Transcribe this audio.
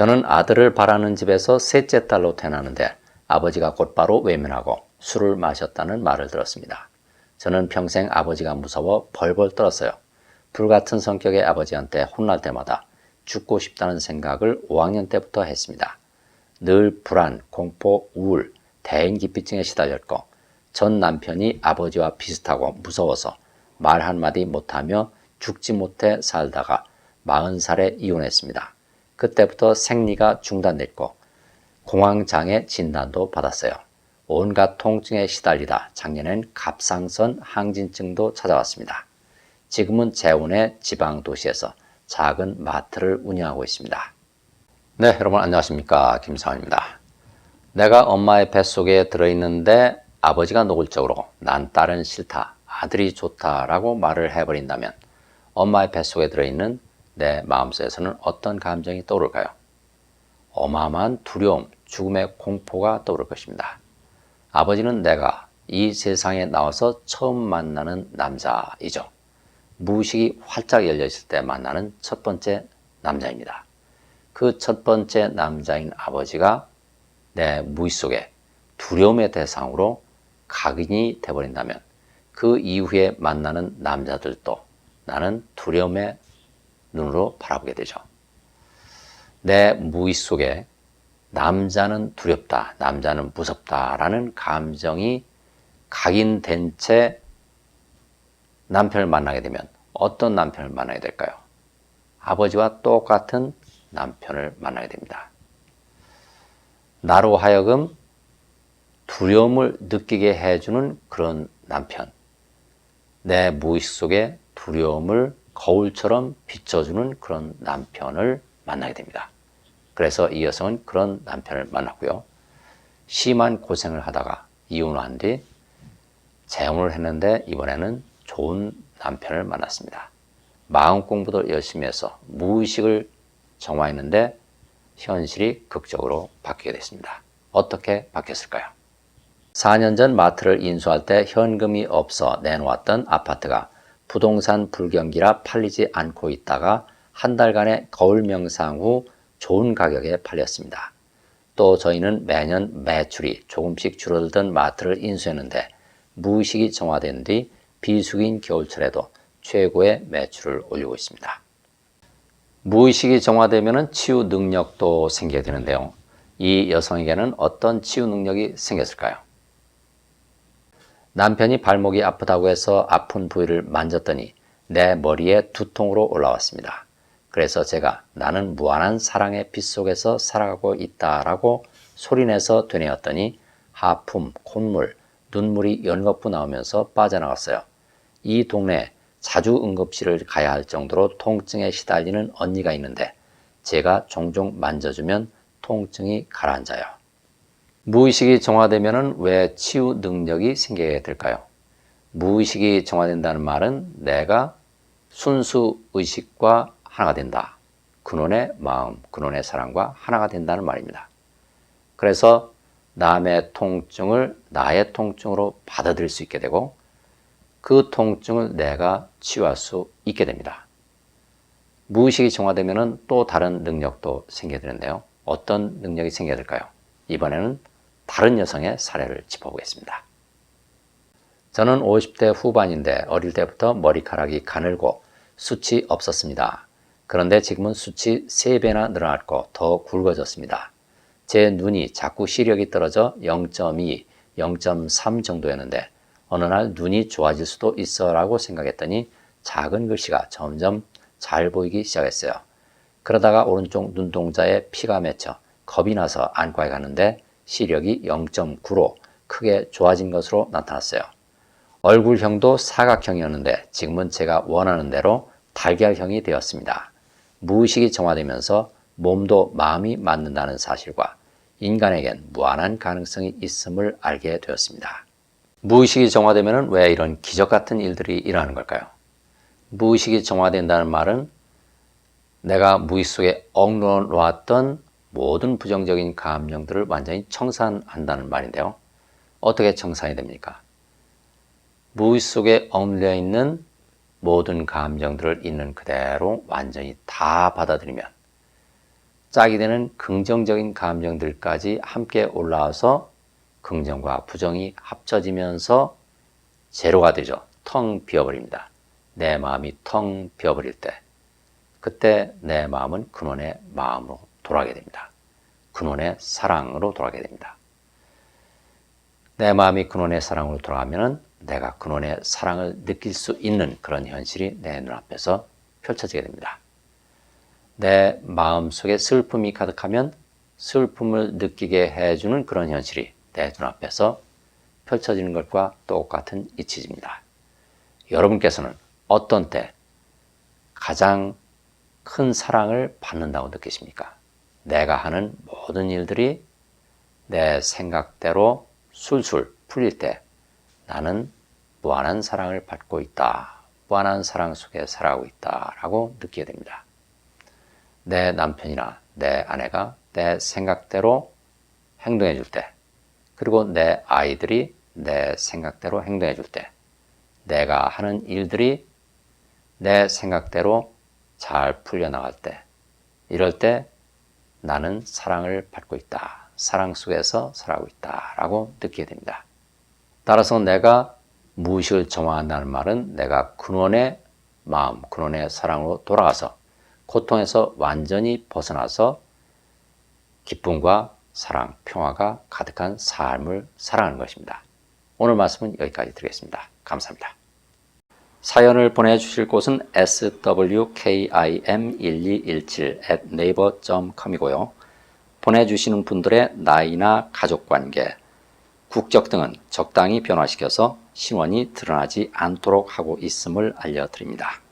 저는 아들을 바라는 집에서 셋째 딸로 태어나는데 아버지가 곧바로 외면하고 술을 마셨다는 말을 들었습니다. 저는 평생 아버지가 무서워 벌벌 떨었어요. 불같은 성격의 아버지한테 혼날 때마다 죽고 싶다는 생각을 5학년 때부터 했습니다. 늘 불안, 공포, 우울, 대인 기피증에 시달렸고 전 남편이 아버지와 비슷하고 무서워서 말 한마디 못하며 죽지 못해 살다가 40살에 이혼했습니다. 그때부터 생리가 중단됐고 공황장애 진단도 받았어요. 온갖 통증에 시달리다 작년엔 갑상선 항진증도 찾아왔습니다. 지금은 재혼의 지방 도시에서 작은 마트를 운영하고 있습니다. 네, 여러분 안녕하십니까? 김상원입니다. 내가 엄마의 뱃속에 들어있는데 아버지가 노골적으로 난 딸은 싫다, 아들이 좋다라고 말을 해버린다면 엄마의 뱃속에 들어있는 내 마음속에서는 어떤 감정이 떠오를까요? 어마어마한 두려움, 죽음의 공포가 떠오를 것입니다. 아버지는 내가 이 세상에 나와서 처음 만나는 남자이죠. 무의식이 활짝 열려 있을 때 만나는 첫 번째 남자입니다. 그 첫 번째 남자인 아버지가 내 무의 속에 두려움의 대상으로 각인이 되어버린다면 그 이후에 만나는 남자들도 나는 두려움의 눈으로 바라보게 되죠. 내 무의 속에 남자는 두렵다, 남자는 무섭다라는 감정이 각인된 채 남편을 만나게 되면 어떤 남편을 만나게 될까요? 아버지와 똑같은 남편을 만나게 됩니다. 나로 하여금 두려움을 느끼게 해주는 그런 남편. 내 무의식 속에 두려움을 거울처럼 비춰주는 그런 남편을 만나게 됩니다. 그래서 이 여성은 그런 남편을 만났고요. 심한 고생을 하다가 이혼한 뒤 재혼을 했는데 이번에는 좋은 남편을 만났습니다. 마음 공부도 열심히 해서 무의식을 정화했는데 현실이 극적으로 바뀌게 됐습니다. 어떻게 바뀌었을까요? 4년 전 마트를 인수할 때 현금이 없어 내놓았던 아파트가 부동산 불경기라 팔리지 않고 있다가 한 달간의 거울 명상 후 좋은 가격에 팔렸습니다. 또 저희는 매년 매출이 조금씩 줄어들던 마트를 인수했는데 무의식이 정화된 뒤 비수기인 겨울철에도 최고의 매출을 올리고 있습니다. 무의식이 정화되면 치유 능력도 생기게 되는데요. 이 여성에게는 어떤 치유 능력이 생겼을까요? 남편이 발목이 아프다고 해서 아픈 부위를 만졌더니 내 머리에 두통으로 올라왔습니다. 그래서 제가 나는 무한한 사랑의 빛 속에서 살아가고 있다라고 소리내서 되뇌었더니 하품, 콧물, 눈물이 연거푸 나오면서 빠져나갔어요. 이 동네 자주 응급실을 가야 할 정도로 통증에 시달리는 언니가 있는데 제가 종종 만져주면 통증이 가라앉아요. 무의식이 정화되면 왜 치유 능력이 생기게 될까요? 무의식이 정화된다는 말은 내가 순수 의식과 하나가 된다. 근원의 마음, 근원의 사랑과 하나가 된다는 말입니다. 그래서 남의 통증을 나의 통증으로 받아들일 수 있게 되고 그 통증을 내가 치유할 수 있게 됩니다. 무의식이 정화되면 또 다른 능력도 생겨야 되는데요. 어떤 능력이 생겨야 될까요? 이번에는 다른 여성의 사례를 짚어보겠습니다. 저는 50대 후반인데 어릴 때부터 머리카락이 가늘고 숱이 없었습니다. 그런데 지금은 숱이 3배나 늘어났고 더 굵어졌습니다. 제 눈이 자꾸 시력이 떨어져 0.2, 0.3 정도였는데 어느 날 눈이 좋아질 수도 있어 라고 생각했더니 작은 글씨가 점점 잘 보이기 시작했어요. 그러다가 오른쪽 눈동자에 피가 맺혀 겁이 나서 안과에 갔는데 시력이 0.9로 크게 좋아진 것으로 나타났어요. 얼굴형도 사각형이었는데 지금은 제가 원하는 대로 달걀형이 되었습니다. 무의식이 정화되면서 몸도 마음이 맞는다는 사실과 인간에겐 무한한 가능성이 있음을 알게 되었습니다. 무의식이 정화되면 왜 이런 기적 같은 일들이 일어나는 걸까요? 무의식이 정화된다는 말은 내가 무의식 속에 억누러 놓았던 모든 부정적인 감정들을 완전히 청산한다는 말인데요. 어떻게 청산이 됩니까? 무의식 속에 억눌려 있는 모든 감정들을 있는 그대로 완전히 다 받아들이면 짝이 되는 긍정적인 감정들까지 함께 올라와서 긍정과 부정이 합쳐지면서 제로가 되죠. 텅 비어버립니다. 내 마음이 텅 비어버릴 때 그때 내 마음은 근원의 마음으로 돌아가게 됩니다. 근원의 사랑으로 돌아가게 됩니다. 내 마음이 근원의 사랑으로 돌아가면 내가 근원의 사랑을 느낄 수 있는 그런 현실이 내 눈앞에서 펼쳐지게 됩니다. 내 마음 속에 슬픔이 가득하면 슬픔을 느끼게 해주는 그런 현실이 내 눈앞에서 펼쳐지는 것과 똑같은 이치입니다. 여러분께서는 어떤 때 가장 큰 사랑을 받는다고 느끼십니까? 내가 하는 모든 일들이 내 생각대로 술술 풀릴 때 나는 무한한 사랑을 받고 있다. 무한한 사랑 속에 살아가고 있다 라고 느끼게 됩니다. 내 남편이나 내 아내가 내 생각대로 행동해 줄 때, 그리고 내 아이들이 내 생각대로 행동해 줄 때, 내가 하는 일들이 내 생각대로 잘 풀려나갈 때, 이럴 때 나는 사랑을 받고 있다. 사랑 속에서 살아가고 있다 라고 느끼게 됩니다. 따라서 내가 무의식을 정화한다는 말은 내가 근원의 마음, 근원의 사랑으로 돌아가서 고통에서 완전히 벗어나서 기쁨과 사랑, 평화가 가득한 삶을 살아가는 것입니다. 오늘 말씀은 여기까지 드리겠습니다. 감사합니다. 사연을 보내주실 곳은 swkim1217 at naver.com이고요. 보내주시는 분들의 나이나 가족관계, 국적 등은 적당히 변화시켜서 신원이 드러나지 않도록 하고 있음을 알려드립니다.